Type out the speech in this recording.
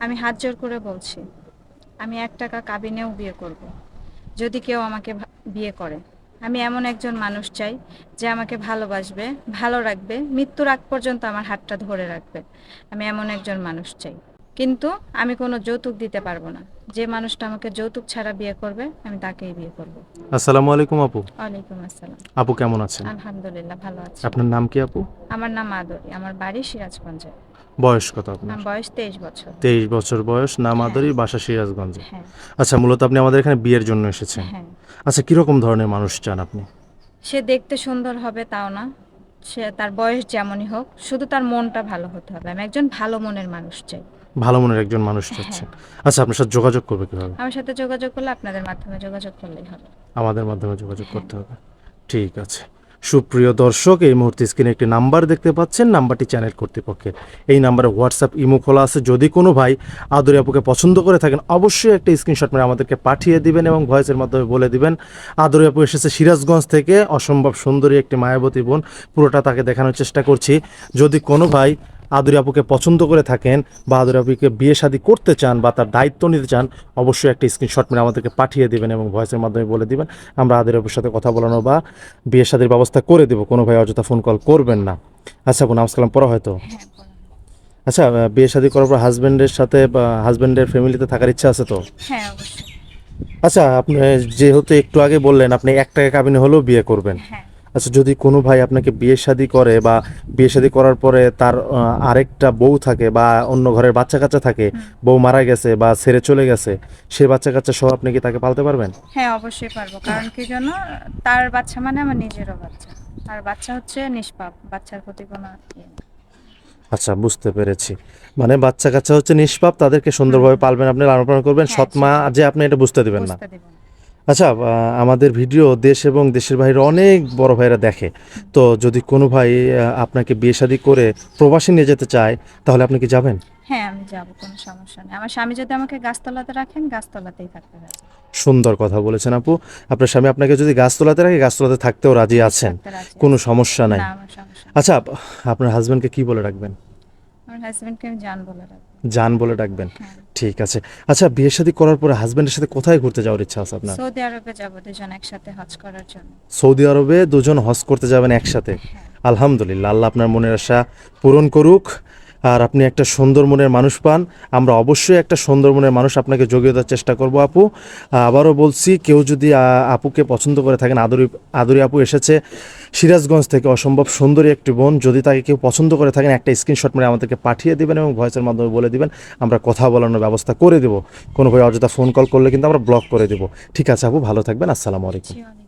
আমি হাত জোর করে বলছি, আমি এক টাকা কাবিনেও বিয়ে করব। যদি কেউ আমাকে বিয়ে করে। আমি এমন একজন মানুষ চাই যে আমাকে ভালোবাসবে, ভালো রাখবে, মৃত্যুর আগ পর্যন্ত আমার হাতটা ধরে রাখবে। আমি এমন একজন মানুষ চাই। কিন্তু আমি কোনো যৌতুক দিতে পারব না। যে মানুষটা আমাকে যৌতুক ছাড়া বিয়ে করবে আমি তাকেই বিয়ে করব। আসসালামু আলাইকুম আপু। ওয়ালাইকুম আসসালাম। আপু কেমন আছেন? আলহামদুলিল্লাহ ভালো আছি। আপনার নাম কি আপু? আমার নাম আদরি আমার বাড়ি সিরাজগঞ্জে। বয়স কত আপনার? বয়স তেইশ বছর। তেইশ বছর বয়স নাম আদরি বাসা সিরাজগঞ্জে। হ্যাঁ। আচ্ছা মূলত আপনি আমাদের এখানে বিয়ের জন্য এসেছেন। হ্যাঁ। আচ্ছা কীরকম ধরনের মানুষ চান আপনি? সে দেখতে সুন্দর হবে তাও না। সে তার বয়স যেমনই হোক শুধু তার মনটা ভালো হতে হবে। আমি একজন ভালো মনের মানুষ চাই। ভালো মনের একজন মানুষ চাচ্ছেন। আচ্ছা আপনার সাথে যোগাযোগ করবে কীভাবে? আমার সাথে যোগাযোগ করলে আপনাদের মাধ্যমে যোগাযোগ করলেই হবে। আমাদের মাধ্যমে যোগাযোগ করতে হবে। ঠিক আছে। সুপ্রিয় দর্শক এই মুহূর্তে স্ক্রিনে একটি নাম্বার দেখতে পাচ্ছেন। নাম্বারটি চ্যানেল কর্তৃপক্ষের। এই নাম্বারে হোয়াটসঅ্যাপ ইমো খোলা আছে। যদি কোনো ভাই আদরি আপুকে পছন্দ করে থাকেন অবশ্যই একটা স্ক্রিনশট মেরে আমাদেরকে পাঠিয়ে দিবেন এবং ভয়েসের মাধ্যমে বলে দিবেন আদরি আপু এসেছে সিরাজগঞ্জ থেকে। অসম্ভব সুন্দরী একটি মায়াবতী বোন। পুরোটা তাকে দেখানোর চেষ্টা করছি। যদি কোনো ভাই আদুরি আপুকে পছন্দ করে থাকেন বা আদুরি আপুকে বিয়ে শাদী করতে চান বা তার দায়িত্ব নিতে চান অবশ্যই একটা স্ক্রিনশট মেরে আমাদেরকে পাঠিয়ে দেবেন এবং ভয়েসের মাধ্যমে বলে দিবেন। আমরা আদুরি আপুর সাথে কথা বলানো বা বিয়ে শাদীর ব্যবস্থা করে দেবো। কোনো ভাই অযথা ফোন কল করবেন না। আচ্ছা আপু নামাজ পড়া হয়তো হ্যাঁ আচ্ছা বিয়ে শাদী করার পর হাজব্যান্ডের সাথে বা হাজব্যান্ডের ফ্যামিলিতে থাকার ইচ্ছা আছে তো? হ্যাঁ অবশ্যই। আচ্ছা আপনি যেহেতু একটু আগে বললেন আপনি এক টাকা কাবিনে হলেও বিয়ে করবেন। হ্যাঁ। আচ্ছা যদি কোনো ভাই আপনাকে বিয়ে শাদী করে বা বিয়ে শাদী করার পরে তার আরেকটা বউ থাকে বা অন্য ঘরের বাচ্চা কাচ্চা থাকে বউ মারা গেছে বা ছেড়ে চলে গেছে সে বাচ্চা কাচ্চা সহ আপনি কি তাকে পালতে পারবেন? হ্যাঁ অবশ্যই পারব। কারণ কি জন্য তার বাচ্চা মানে আমার নিজেরও বাচ্চা। আর বাচ্চা হচ্ছে নিষ্পাপ বাচ্চার প্রতি কোনো ইয়ে আচ্ছা বুঝতে পেরেছি। মানে বাচ্চা কাচ্চা হচ্ছে নিষ্পাপ তাদেরকে সুন্দরভাবে পালবেন আপনি লালন পালন করবেন। হ্যাঁ, সৎ মা যে আপনি এটা বুঝতে দিবেন না। আচ্ছা আমাদের ভিডিও দেশ এবং দেশের বাইরে অনেক বড় ভাইরা দেখে। তো যদি কোনো ভাই আপনাকে বিয়ে শাদী করে প্রবাসী নিয়ে যেতে চায় তাহলে আপনি কি যাবেন? হ্যাঁ আমি যাব কোনো সমস্যা নেই। আমার স্বামী যদি আমাকে গাছতলাতে রাখেন গাছতলাতেই থাকতে হবে সুন্দর কথা বলেছেন আপু। আপনার স্বামী আপনাকে যদি গাছতলাতে রাখে গাছতলাতে থাকতেও রাজি আছেন। কোনো সমস্যা নাই। আচ্ছা আপ- আপনার হাজবেন্ডকে কি বলে রাখবেন? আমার হাজবেন্ডকে আমি জান বলে রাখব জান বলে ডাকবেন? হ্যাঁ। ঠিক আছে। আচ্ছা বিয়ে শাদী করার পরে হাজবেন্ডের সাথে কোথায় ঘুরতে যাওয়ার ইচ্ছা আছে আপনার? সৌদি আরবে যাব দুজন একসাথে হজ করার জন্য। সৌদি আরবে দুজন হজ করতে যাবেন একসাথে? হ্যাঁ। আলহামদুলিল্লাহ আল্লাহ আপনার মনের আশা পূরণ করুক। আর আপনি একটা সুন্দর মনের মানুষ পান। আমরা অবশ্যই একটা সুন্দর মনের মানুষ আপনাকে যোগিয়ে দেওয়ার চেষ্টা করব আপু। আবারও বলছি, কেউ যদি আপুকে পছন্দ করে থাকেন, আদরি আদরি আপু এসেছে সিরাজগঞ্জ থেকে, অসম্ভব সুন্দরী একটি বোন। যদি তাকে কেউ পছন্দ করে থাকেন, একটা স্ক্রিনশট মেরে আমাদেরকে পাঠিয়ে দেবেন এবং ভয়েসের মাধ্যমে বলে দিবেন। আমরা কথা বলানোর ব্যবস্থা করে দেবো। কোনো ভাই অযথা ফোন কল করলে কিন্তু আমরা ব্লক করে দেবো। ঠিক আছে আপু, ভালো থাকবেন, আসসালামু আলাইকুম।